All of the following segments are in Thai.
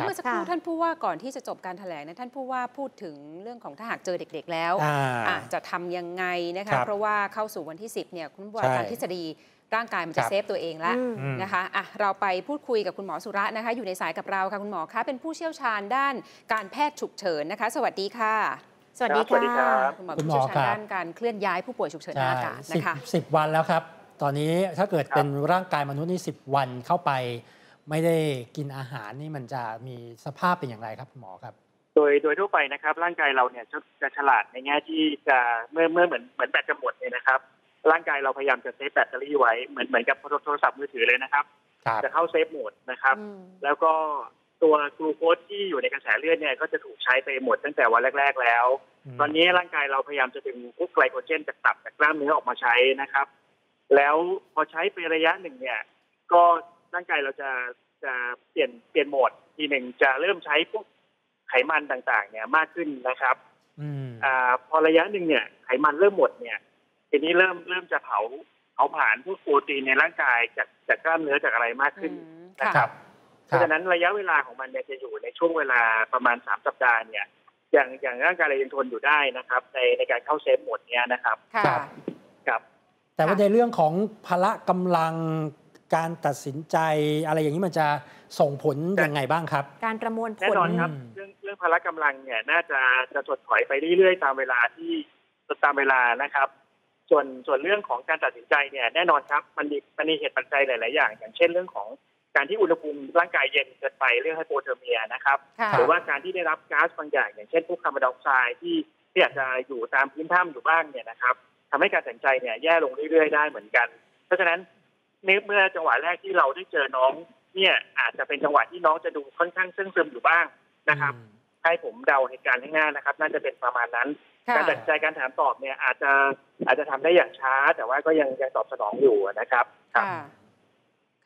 ที่ครับเมื่อสักครู่ค่ะท่านผู้ว่าก่อนที่จะจบการแถลงนะท่านผู้ว่าพูดถึงเรื่องของถ้าหากเจอเด็กๆ แล้วอ่าอะจะทำยังไงนะครัคะบเพราะว่าเข้าสู่วันที่ 10เนี่ยคุณผู้ว่าใช่ตามทฤษฎีร่างกายมันจะครับเซฟตัวเองแล้วอืมอืมนะคะอะเราไปพูดคุยกับคุณหมอสุระนะคะ อยู่ในสายกับเราค่ะคุณหมอคะเป็นผู้เชี่ยวชาญด้านการแพทย์ฉุกเฉินนะคะ สวัสดีค่ะ สวัสดีครับสวัสดีครัค่ะบคุณหมอคุเป็นณหมผู้อเชี่ยวชาญครับด้านการเคลื่อนย้ายผู้ป่วยฉุกเฉินทางอากาศสิบนะคะสิบวันแล้วครับ ตอนนี้ถ้าเกิดครับเป็นร่างกายมนุษย์นี่สิบวันเข้าไป ไม่ได้กินอาหารนี่มันจะมีสภาพเป็นอย่างไรครับคุณหมอครับ โดยโดยทั่วไปนะครับ ร่างกายเราเนี่ยจะจะฉลาดในแง่ที่จะเมื่อเมื่อเหมือนเหมือนแบตจะหมดเนี่ยนะครับ ร่างกายเราพยายามจะเซฟแบตเตอรี่ไว้เหมือนเหมือนกับโทรศัพท์มือถือเลยนะครับครับจะเข้าเซฟโหมดนะครับอืมแล้วก็ตัวกลูโคสที่อยู่ในกระแสเลือดเนี่ยก็จะถูกใช้ไปหมดตั้งแต่วันแรก ๆ แล้วมตอนนี้ร่างกายเราพยายามจะดึงพวกไกลโคเจนจากตับจากกล้ามเนื้อออกมาใช้นะครับ แล้วพอใช้ไประยะหนึ่งเนี่ย ก็ ร่างกายเราจะจะเปลี่ยนเปลี่ยนโหมดทีหนึ่งจะเริ่มใช้พวกไขมันต่างๆ เนี่ยมากขึ้นนะครับอืมอ่าพอระยะหนึ่งเนี่ยไขมันเริ่มหมดเนี่ยทีนี้เริ่มเริ่มจะเผาเผาผลาญพวกโปรตีนในร่างกายจากจากกล้ามเนื้อจากอะไรมากขึ้นอืมนะค่ะครับ เพครัราะบฉะนั้นระยะเวลาของมันเนี่ยจะอยู่ในช่วงเวลาประมาณสามสัปดาห์เนี่ย อย่างอย่างร่างกายเรายังทนอยู่ได้นะครับ ในในการเข้าเซฟโหมดเนี้ยนะครับค่ะครับครับแต่ว่าค่ะในเรื่องของพละกำลัง การตัดสินใจอะไรอย่างนี้มันจะส่งผลยังไงบ้างครับ การประมวลผแน่ลนอนครับอืมเรื่องเรื่องพละกำลังเนี่ยน่าจะจะถดถอยไปเรื่อยๆ ตามเวลาที่ตามเวลานะครับ ส่วนส่วนเรื่องของการตัดสินใจเนี่ยแน่นอนครับมันมีมันมีเหตุปัจจัยหลาย ๆ อย่าง อย่างเช่นเรื่องของการที่อุณหภูมิร่างกายเย็นเกินไปเรื่องไฮโปเทอร์เมียนะครับค่ะหรือว่าการที่ได้รับก๊าซบางอย่าง อย่างเช่นพวกคาร์บอนไดออกไซด์ที่ที่อาจจะอยู่ตามพื้นถ้ำอยู่บ้างเนี่ยนะครับทำให้การตัดสินใจเนี่ยแย่ลงเรื่อยๆได้เหมือนกัน เพราะฉะนั้น เมื่อเมื่อจังหวะแรกที่เราได้เจอน้อง เนี่ยอาจจะเป็นจังหวะที่น้องจะดูค่อนข้างเสื่องซึมอยู่บ้างนะครับอืมให้ผมเดาเหตุการณ์ข้างหน้านะครับ น่าจะเป็นประมาณนั้นค่ะการตัดสินใจการถามตอบเนี่ยอาจจะอาจจะทำได้อย่างช้า แต่ว่าก็ยังยังตอบสนองอยู่นะครับ ครับ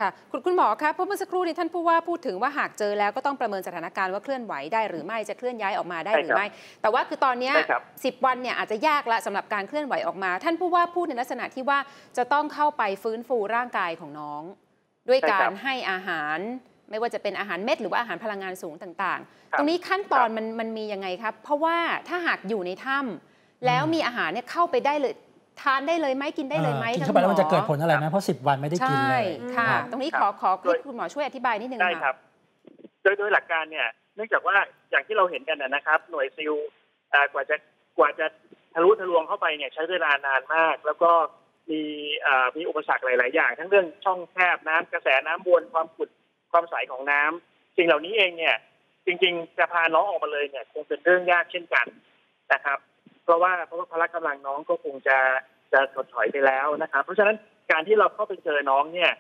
ค่ะค่ะคุณคุณหมอคะเพราะเมื่อสักครู่นี้ท่านผู้ว่าพูดถึงว่าหากเจอแล้วก็ต้องประเมินสถานการณ์ว่าเคลื่อนไหวได้หรือไม่จะเคลื่อนย้ายออกมาได้ใช่หรืครัอบไม่ แต่ว่าคือตอนเนี้ยใช่ครับสิบวันเนี่ยอาจจะยากละสำหรับการเคลื่อนไหวออกมา ท่านผู้ว่าพูดในลักษณะที่ว่าจะต้องเข้าไปฟื้นฟูร่างกายของน้อง ด้วยใช่กาครัรบให้อาหาร ไม่ว่าจะเป็นอาหารเม็ดหรือว่าอาหารพลังงานสูงต่างครัๆบตรงนี้ขั้นตอนครับมันมันมียังไงครับ เพราะว่าถ้าหากอยู่ในถ้ำแล้วมีอาหารเนี่ยเข้าไปได้เลย ทานได้เลยไหมกินได้เลยไหมกินคะเข้าไปแล้วมันจะคุณหเกิดผลอะไรไหมเพราะสิบวันไม่ได้กินใช่เลยค่ะอืมตรงนี้คขรัอบขอโดยให้คุณหมอช่วยอธิบายนิดนึงได้ค่ะครับ โดยโดยหลักการเนี่ย เนื่องจากว่าอย่างที่เราเห็นกันนะนะครับ หน่วยซิลอ่ากว่าจะกว่าจะทะลุทะลวงเข้าไปเนี่ยใช้เวลานานมาก แล้วก็มีอ่ามีอุปสรรคหลาย ๆ อย่าง ทั้งเรื่องช่องแคบน้ำกระแสน้ำวนความขุ่นความใสของน้ำสิ่งเหล่านี้เองเนี่ยจริง ๆ จะพาน้องออกมาเลยเนี่ยคงเป็นเรื่องยากเช่นกันนะครับ เพราะว่าเพราะว่าพละกำลังน้องก็คงจะ จะถดถอยไปแล้วนะครับ เพราะฉะนั้นการที่เราเข้าไปเจอน้องเนี่ย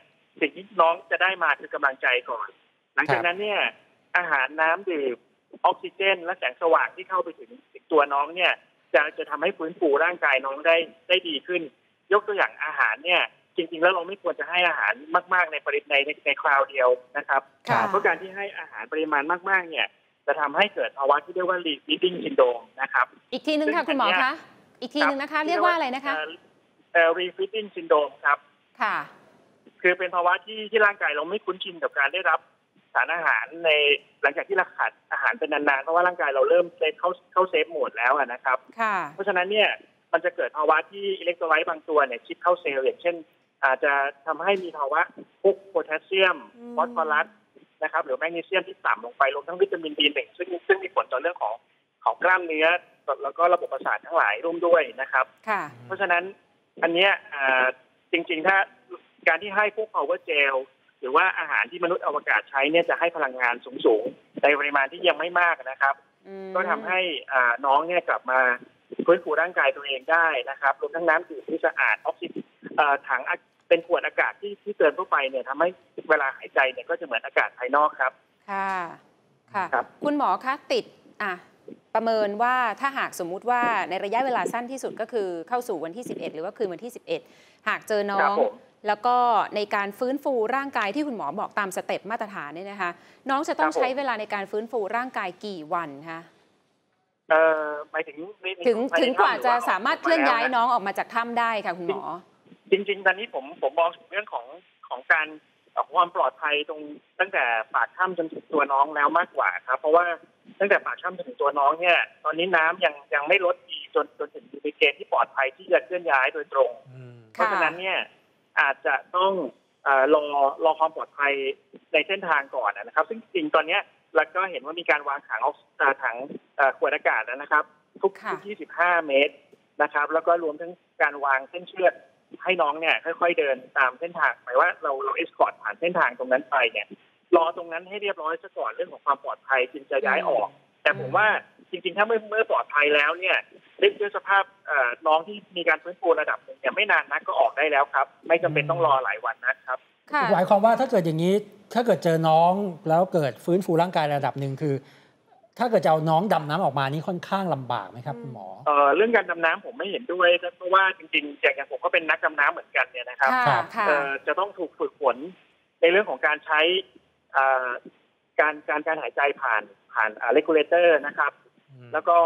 สิ่งที่น้องจะได้มาคือกำลังใจก่อน หลังจากนั้นเนี่ย อาหารน้ำดื่มออกซิเจน และแสงสว่างที่เข้าไปถึงตัวน้องเนี่ย จะจะทำให้ฟื้นฟูร่างกายน้องได้ได้ดีขึ้น ยกตัวอย่างอาหารเนี่ย จริง ๆ แล้วเราไม่ควรจะให้อาหารมาก ๆ ในปริมาณในในในคราวเดียวนะครับค่ะเพราะการที่ให้อาหารปริมาณมาก ๆ เนี่ยจะทำให้เกิดภาวะที่เรียกว่า repeating syndrome นะครับ อีกทีนึงค่ะซึ่งคุณหมออันเนี้ยคะ อีกทีนึงนะคะ เรียกว่าอะไรนะคะเเอ่อ refeeding syndrome ครับ ค่ะ คือเป็นภาวะที่ที่ร่างกายเราไม่คุ้นชินกับการได้รับสารอาหารในหลังจากที่เราขาดอาหารเป็นนานๆ เพราะว่าร่างกายเราเริ่มเซฟเข้าเข้าเซฟโหมดแล้วอะนะครับค่ะเพราะฉะนั้นเนี่ยมันจะเกิดภาวะที่อิเล็กโทรไลต์บางตัวเนี่ยชิปเข้าเซลล์อย่างเช่น อาจจะทำให้มีภาวะพวกโพแทสเซียมอืมฟอสฟอรัสนะครับ หรือแมกนีเซียมที่ต่ำลงไปรวมทั้งวิตามินบีหนึ่งซึ่งซึ่งมีผลต่อเรื่องของของกล้ามเนื้อ แล้วก็ระบบประสาททั้งหลายร่วมด้วยนะครับค่ะเพราะฉะนั้นอันเนี้ยอ่าจริงๆ ถ้าการที่ให้พวก power gel หรือว่าอาหารที่มนุษย์อวกาศใช้เนี่ยจะให้พลังงานสูงๆ ในปริมาณที่ยังไม่มากนะครับอืมก็ทำให้อ่าน้องเนี่ยกลับมาฟื้นฟูร่างกายตัวเองได้นะครับรวมทั้งน้ำดื่มที่สะอาดออกซิเอ่อถังอะเป็นขวดอากาศที่ที่เกินทั่วไปเนี่ยทำให้เวลาหายใจเนี่ยก็จะเหมือนอากาศภายนอกครับ ค่ะ ค่ะครับคุณหมอคะติด อะ ประเมินว่าถ้าหากสมมุติว่าในระยะเวลาสั้นที่สุดก็คือเข้าสู่วันที่ 11 หรือว่าคืนวันที่ 11 หากเจอน้ครัอบงผมแล้วก็ในการฟื้นฟูร่างกายที่คุณหมอบอกตามสเต็ปมาตรฐานเนี่ยนะคะ น้องจะต้องครับผมใช้เวลาในการฟื้นฟูร่างกายกี่วันคะเอ่อหมายถึงในในถึงภยในถึงกว่าถ้ำหอจะออกสามารถเคลื่อนย้ายมแล้วะน้องออกมาจากถ้ำได้ค่ะคุณหมอ จริง ๆ ตอนนี้ผมผมมองถึงเรื่องของของการความปลอดภัยตรงตั้งแต่ปากถ้ำจนถึงตัวน้องแล้วมากกว่าครับ เพราะว่า ตั้งแต่ปากถ้ำจนถึงตัวน้องเนี่ยตอนนี้น้ำยังยังไม่ลดดีจนจนถึงอยู่ในเกณฑ์ที่ปลอดภัยที่จะเคลื่อนย้ายโดยตรงอืมเพราะฉะนั้นเนี่ยอาจจะต้องเออรอรอความปลอดภัยในเส้นทางก่อนนะครับ ซึ่งจริงๆตอนเนี้ยเราก็เห็นว่ามีการวางถังออกเอ่อถังเอ่อขวดอากาศแล้วนะครับ ทุกค่ะทุก25 เมตรนะครับ แล้วก็รวมทั้งการวางเส้นเชือกให้น้องเนี่ยค่อย ๆ เดินตามเส้นทางหมายว่าเราเราเอ็กซ์คอร์ดผ่านเส้นทางตรงนั้นไปเนี่ย รอตรงนั้นให้เรียบร้อยซะก่อนเรื่องของความปลอดภัยจึงจะย้ายออก แต่ผมว่าจริงๆ ถ้าเมื่อเมื่อปลอดภัยแล้วเนี่ยด้วยด้วยสภาพเอ่อน้องที่มีการฟื้นฟูระดับหนึ่งเนี่ยไม่นานนักก็ออกได้แล้วครับ ไม่จำเป็นต้องรอหลายวันนะครับค่ะหมายความว่าถ้าเกิดอย่างนี้ถ้าเกิดเจอน้องแล้วเกิดฟื้นฟูร่างกายระดับหนึ่งคือ ถ้าเกิดจะเอาน้องดำน้ำออกมานี่ค่อนข้างลำบากไหมครับคุณหมอเอ่อเรื่องการดำน้ำผมไม่เห็นด้วยเพราะว่าจริงๆอย่างอย่างผมก็เป็นนักดำน้ำเหมือนกันเนี่ยนะครับค่ะค่ะเอ่อจะต้องถูกฝึกฝนในเรื่องของการใช้เอ่อ การการการหายใจผ่านผ่านเลกูเลเตอร์นะครับ แล้วก็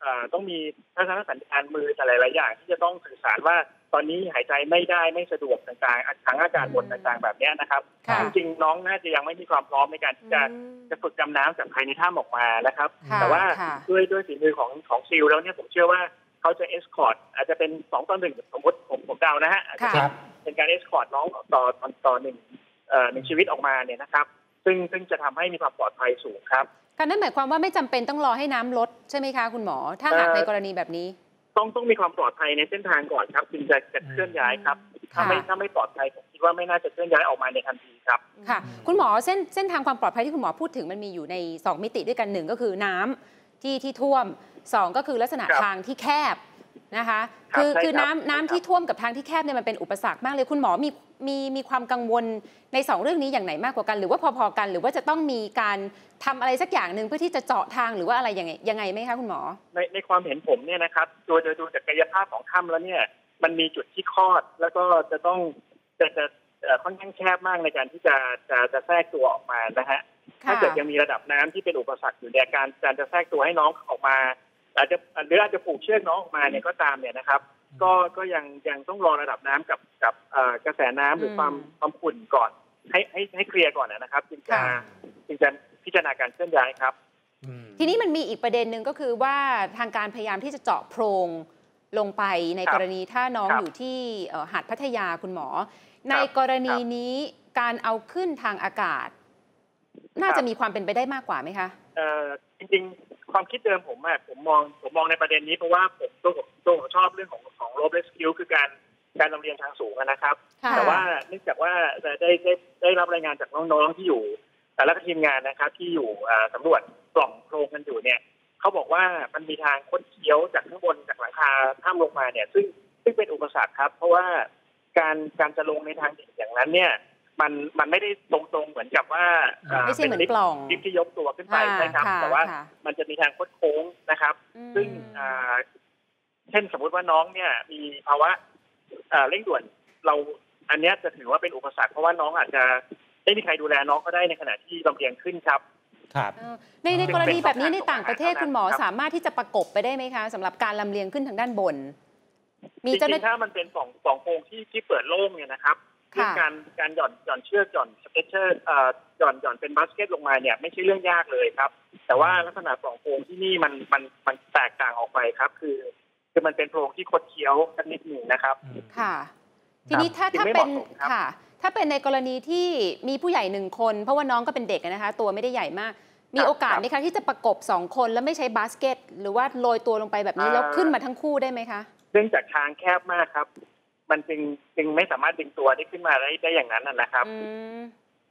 เอ่อต้องมีทัศนสัญญาณมือแต่หลายๆอย่าง ที่จะต้องสื่อสารว่าตอนนี้หายใจไม่ได้ไม่สะดวกต่างๆทั้งอาการบนต่างๆแบบเนี้ยนะครับค่ะจริงๆน้องน่าจะยังไม่มีความพร้อมในการที่จะจะฝึกดำน้ำจากภายในถ้ำออกมานะครับค่ะแต่ว่าค่ะด้วยด้วยฝีมือของของซิลแล้วเนี่ยผมเชื่อว่าเขาจะเอสคอร์ดอาจจะเป็นสองต่อหนึ่งสมมติผมผมเดานะฮะอาจจะค่ะเป็นเป็นการเอสคอร์ดน้องต่อต่อต่อหนึ่งเอ่อ หนึ่งชีวิตออกมาเนี่ยนะครับ ซึ่งซึ่งจะทำให้มีความปลอดภัยสูงครับค่ะนั่นหมายความว่าไม่จำเป็นต้องรอให้น้ำลดใช่ไหมคะคุณหมอ ถ้าหากเอ่อในกรณีแบบนี้ ต้องต้องมีความปลอดภัยในเส้นทางก่อนครับจึงจะจะเคลื่อนย้ายครับถ้าค่ะไม่ถ้าไม่ปลอดภัยผมคิดว่าไม่น่าจะเคลื่อนย้ายออกมาในทันทีครับค่ะ คุณหมอเส้นเส้นทางความปลอดภัยที่คุณหมอพูดถึงมันมีอยู่ใน 2 มิติด้วยกันหนึ่งก็คือน้ำที่ที่ท่วม 2 ก็คือลักษณะครับทางที่แคบ นะคะครับคือใช่คือครับน้ำใช่น้ำครับที่ท่วมกับทางที่แคบเนี่ยมันเป็นอุปสรรคมากเลยคุณหมอมีมีมีความกังวลใน 2 เรื่องนี้อย่างไหนมากกว่ากัน หรือว่าพอๆกัน หรือว่าจะต้องมีการทำอะไรสักอย่างหนึ่งเพื่อที่จะเจาะทางหรือว่าอะไรยังไงยังไงไหมคะคุณหมอ ในในความเห็นผมเนี่ยนะครับโดยโดยดูจากกายภาพของถ้ำแล้วเนี่ยมันมีจุดที่คลอดแล้วก็จะต้องจะจะเอ่อค่อนข้างแคบมากในการที่จะจะจะแทรกตัวออกมานะฮะค่ะถ้าเกิดยังมีระดับน้ำที่เป็นอุปสรรคอยู่เนี่ยการการจะแทรกตัวให้น้องออกมา อาจจะหรืออาจจะผูกเชือกน้องออกมาเนี่ยก็ตามเนี่ยนะครับ ก็ก็ยังยังต้องรอระดับน้ำกับกับเอ่อกระแสน้ำหรือความอืมความขุ่นก่อน ให้ให้ให้เคลียร์ก่อนนะครับจึงจะค่ะจึงจะพิจารณาการเคลื่อนย้ายครับอืมทีนี้มันมีอีกประเด็นหนึ่งก็คือว่าทางการพยายามที่จะเจาะโพรงลงไปในครับกรณีถ้าน้องครับอยู่ที่เอ่อหาดพัทยาคุณหมอครับในกรณีครับนี้การเอาขึ้นทางอากาศ น่าครัจะบมีความเป็นไปได้มากกว่าไหมคะเอ่อ จริงๆ ความคิดเดิมผมอะผมมองผมมองในประเด็นนี้เพราะว่าผมตัวผมตัวผมชอบเรื่องของของโรบเลสคิวคือการการลำเลียงทางสูงอะนะครับค่ะแต่ว่าเนื่องจากว่าได้ได้ได้ได้รับรายงานจากน้องๆที่อยู่ แต่และก็ทีมงานนะครับ ที่อยู่อ่าสำรวจปล่องโพรงกันอยู่เนี่ยเขาบอกว่ามันมีทางคดเคี้ยวจากข้างบนจากหลังคาถ้ำลงมาเนี่ย ซึ่งซึ่งเป็นอุปสรรคครับ เพราะว่าการการจะลงในทางดิ่งอย่างนั้นเนี่ย มันมันไม่ได้ตรงๆเหมือนกับว่าอ่าไม่ใช่เหมือนลิฟต์ปล่องลิฟต์ที่ยกตัวขึ้นไปอ่าใช่ครับค่ะแต่ว่าค่ะมันจะมีทางคดโค้งนะครับอืมซึ่งอ่าเช่นสมมุติว่าน้องเนี่ย มีภาวะอ่าเร่งด่วนเราอันเนี้ยจะถือว่าเป็นอุปสรรคเพราะว่าน้องอาจจะไม่มีใครดูแลน้องก็ได้ในขณะที่ลำเลียงขึ้นครับครับเออในในเป็นกรณีแบบนี้เป็นในต่างประเทศเท่านั้นคุณหมอครับสามารถที่จะประกบไปได้ไหมคะสำหรับการลำเลียงขึ้นทางด้านบน มีจเจ้าหริน้างๆถ้ามันเป็นสองสองโพรงที่ที่เปิดโล่งเนี่ยนะครับ เรื่องค่ะการการหย่อนหย่อนเชือกหย่อนสเก็ตเชอร์เอ่อหย่อนหย่อนเป็นบาสเกตลงมาเนี่ยไม่ใช่เรื่องยากเลยครับ แต่ว่าลักษณะปล่องโพรงที่นี่มันมันมันแตกต่างออกไปครับ คือคือมันเป็นโพรงที่คดเคี้ยวกันนิดหนึ่งนะครับ ค่ะ ทีนี้ถ้าจึงถ้าไม่เป็นเหมาะสมครับค่ะ ถ้าเป็นในกรณีที่มีผู้ใหญ่หนึ่งคน เพราะว่าน้องก็เป็นเด็กอะนะคะ ตัวไม่ได้ใหญ่มาก มีโอกาสไหมคะที่จะประกบสองคนแล้วไม่ใช้บาสเกต หรือว่าโรยตัวลงไปแบบนี้แล้วขึ้นมาทั้งคู่ได้ไหมคะเนื่องจากทางแคบมากครับ มันจึงจึงไม่สามารถดึงตัวได้ขึ้นมาได้ได้อย่างนั้นนะนะครับอืม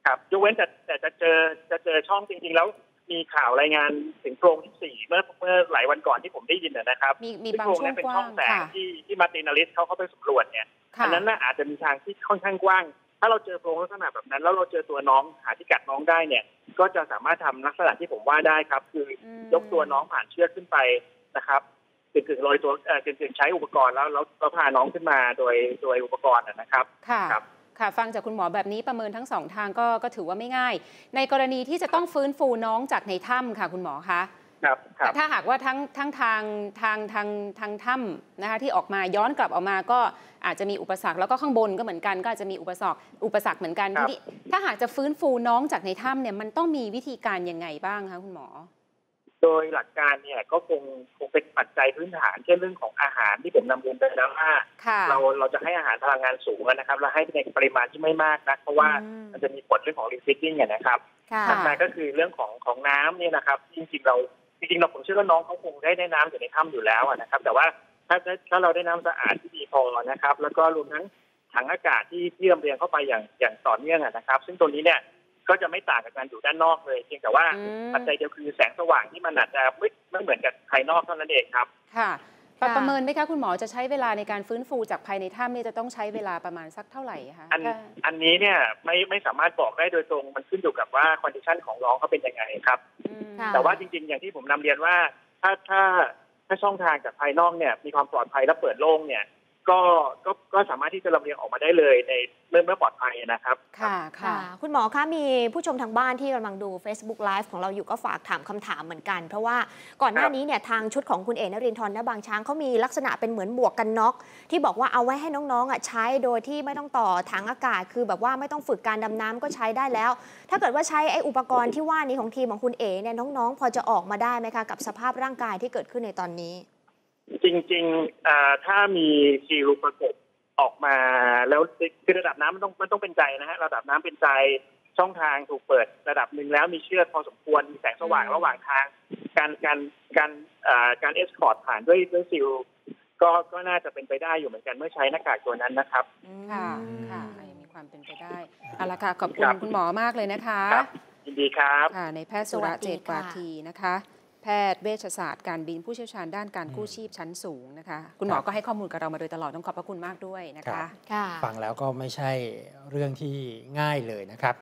ครับยกเว้นแต่แต่จะเจอจะเจอช่องจริงๆ แล้วมีข่าวรายงานถึงโพรงที่สี่เมื่อเมื่อหลายวันก่อนที่ผมได้ยินนะนะครับมีมีซึ่บางโพรงช่วนั้งนเป็นกว้าช่องงแสงค่ะที่ที่มาร์ตินาลิสเขาเข้าไปสำรวจเนี่ยค่ะอันนั้นน่ะอาจจะมีทางที่ค่อนข้างกว้าง ถ้าเราเจอโพรงลักษณะแบบนั้น แล้วเราเจอตัวน้องหาที่กัดน้องได้เนี่ย ก็จะสามารถทำลักษณะที่ผมว่าได้ครับ คืออืมยกตัวน้องผ่านเชือกขึ้นไปนะครับ กึ่งๆลอยตัวเอ่อกึ่งๆใช้อุปกรณ์แล้วแล้วแล้วพาน้องขึ้นมาโดยโดยอุปกรณ์นะนะครับค่ะครับค่ะฟังจากคุณหมอแบบนี้ประเมินทั้งสองทางก็ก็ถือว่าไม่ง่าย ในกรณีที่จะต้องฟื้นฟูน้องจากในถ้ำค่ะคุณหมอคะครับครับถ้าหากว่าทั้งทั้งทางทางทางทางถ้ำนะคะที่ออกมาย้อนกลับออกมาก็อาจจะมีอุปสรรคแล้วก็ข้างบนก็เหมือนกันก็อาจจะมีอุปสรรคอุปสรรคเหมือนกันครัทีบนี้ถ้าหากจะฟื้นฟูน้องจากในถ้ำเนี่ยมันต้องมีวิธีการยังไงบ้างคะคุณหมอ โดยหลักการเนี่ยก็คงคงเป็นปัจจัยพื้นฐานเช่นเรื่องของอาหารที่ผมนำเรียนไปแล้วว่าค่ะเราเราจะให้อาหารพลังงานสูงนะครับเราให้ในปริมาณที่ไม่มากนะเพราะว่าอืมมันจะมีผลเรื่องของรีฟิตติ้งนะครับค่ะถัดมาก็คือเรื่องของของน้ำเนี่ยนะครับจริงๆเราจริงๆเราผมเชื่อว่าน้องเขาคงได้ได้น้ำอยู่ในถ้ำอยู่แล้วอะนะครับ แต่ว่าถ้าถ้าถ้าเราได้น้ำสะอาดที่ดีพอนะครับ แล้วก็รวมทั้งถังอากาศที่ที่ลำเลียงเข้าไปอย่างอย่างต่อเนื่องอะนะครับ ซึ่งตัวนี้เนี่ย ก็จะไม่ต่างกับการอยู่ด้านนอกเลยเพียงแต่ว่าอืมปัจจัยเดียวคือแสงสว่างที่มันอาจจะไม่ไม่เหมือนกับภายนอกเท่านั้นเองครับค่ะประค่ะประเมินไหมคะคุณหมอจะใช้เวลาในการฟื้นฟูจากภายในถ้ำเนี่ยจะต้องใช้เวลาประมาณสักเท่าไหร่คะอันถ้าอันนี้เนี่ยไม่ไม่สามารถบอกได้โดยตรงมันขึ้นอยู่กับว่าคอนดิชันของน้องเขาเป็นยังไงครับอืมค่ะแต่ว่าจริงๆ อย่างที่ผมนำเรียนว่า ถ้าถ้าถ้าช่องทางจากภายนอกเนี่ยมีความปลอดภัยและเปิดโล่งเนี่ย ก็ก็ก็สามารถที่จะลำเลียงออกมาได้เลยในเมื่อเมื่อปลอดภัยนะครับค่ะค่ะค่ะ คุณหมอคะมีผู้ชมทางบ้านที่กำลังดู Facebook Live ของเราอยู่ก็ฝากถามคำถามเหมือนกัน เพราะว่าก่อนหน้าครับนี้เนี่ยทางชุดของคุณเอกนรินทร์ณบางช้างเขามีลักษณะเป็นเหมือนหมวกกันน็อก ที่บอกว่าเอาไว้ให้น้องๆอะใช้โดยที่ไม่ต้องต่อถังอากาศ คือแบบว่าไม่ต้องฝึกการดำน้ำก็ใช้ได้แล้ว ถ้าเกิดว่าใช้ไอ้อุปกรณ์ที่ว่านี้ของทีมของคุณเอ๋เนี่ยน้องๆ พอจะออกมาได้ไหมคะกับสภาพร่างกายที่เกิดขึ้นในตอนนี้ จริงๆอ่าถ้ามีซีลประกบออกมาแล้วคือระดับน้ำมันต้องมันต้องเป็นใจนะฮะระดับน้ำเป็นใจช่องทางถูกเปิดระดับหนึ่งแล้วมีเชือกพอสมควรมีแสงสว่างอืมระหว่างทาง การการการอ่าการเอสคอร์ตผ่านด้วยด้วยซีลก็ก็น่าจะเป็นไปได้อยู่เหมือนกันเมื่อใช้หน้ากากตัวนั้นนะครับ ค่ะอืมค่ะยังมีความเป็นไปได้เอาละค่ะขอบคุคณรับคุณหมอมากเลยนะคะครับยินดีครับค่ะในแพทย์สุรเจตกวาทีนะคะ แพทย์เวชศาสตร์การบินผู้เชี่ยวชาญด้านการกู้ชีพชั้นสูงนะคะ คุณหมอครับก็ให้ข้อมูลกับเรามาโดยตลอดต้องขอบพระคุณมากด้วยนะครัคะบค่ะฟังแล้วก็ไม่ใช่เรื่องที่ง่ายเลยนะครับ